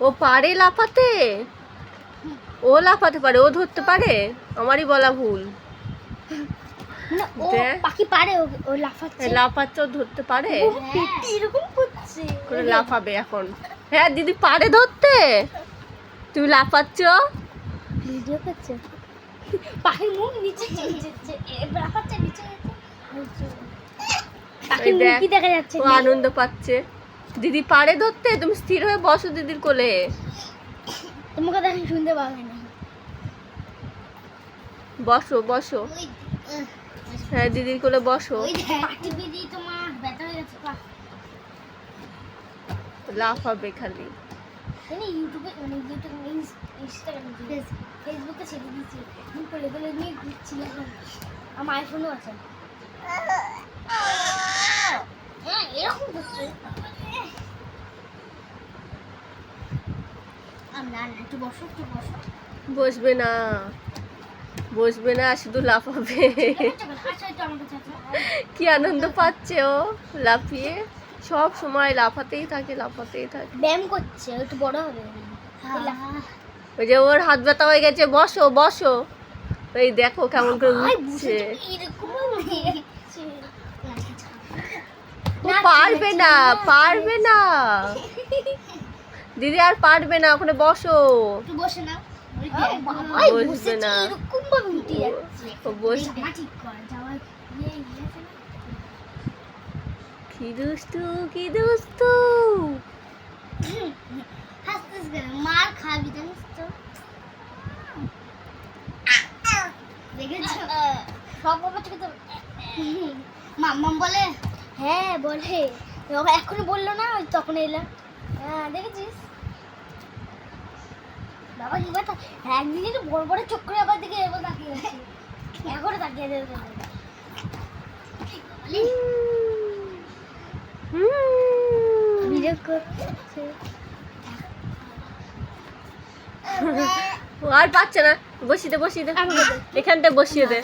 ও পারে লাফাতে? ও লাফাতে পারে ও ধরতে পারে? আমারই বলা ভুল। পাখি পারে ও লাফাচ্ছে। লাফাচ্ছে ও ধরতে পারে। এরকম করছে। করে লাফাবে এখন। হ্যাঁ দিদি পারে ধরতে? তুমি লাফাচ্ছ? ভিডিও করছে। পাখির মুখ নিচে লাফাচ্ছে নিচে পাখির এই দেখা যাচ্ছে? ও আনন্দ পাচ্ছে। দিদি পারে ধরতে? তুমি স্থির হয়ে বসো দিদির কোলে। তোমাকে দেখে শুনতে পাবে না। বসো বসো। হ্যাঁ দিদির কোলে বসো। তোমার পা। লাফাবে খালি। ইউটিউবে মানে ইউটিউব ইনস্টাগ্রামে ফেসবুকে ছেড়ে দিয়েছি। আমি কোলে কোলে নিয়ে ঘুরছি আমার আইফোনও আছে হ্যাঁ এরকম করছে আমরা না একটু বসো একটু বসো। বসবে না। বসবে না শুধু লাফাবে। কি আনন্দ পাচ্ছে ও লাফিয়ে। সব সময় লাফাতেই থাকে লাফাতেই থাকে। ব্যায়াম করছে একটু বড় হবে। ওই যে ওর হাত ব্যথা হয়ে গেছে বসো বসো। এই দেখো কেমন করে উঠছে। পারবে না পারবে না। দিদি আর পারবে না ওখানে বসো। বসে বসবে না। এরকম ভাবে উঠে যাচ্ছে। ও বস পা ঠিক কর যাওয়ার আছে না? কি দুষ্টু কি দুষ্টু। মার খাবি জানিস তো। দেখেছ? সব বাবা থেকে তো মাম্মাম বলে হ্যাঁ বলে। ও এখনও বলল না ওই তখন এলাম। হ্যাঁ দেখেছিস? বাবা কি কথা? বড় বড় চোখ করে আবার দিকে এবার তাকিয়ে আছে এখনও তাকিয়ে আছে ভিডিও করছে। আর পাচ্ছে না। বসিয়ে দে বসিয়ে দে। এখানটা বসিয়ে দে।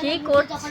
কি করছিস?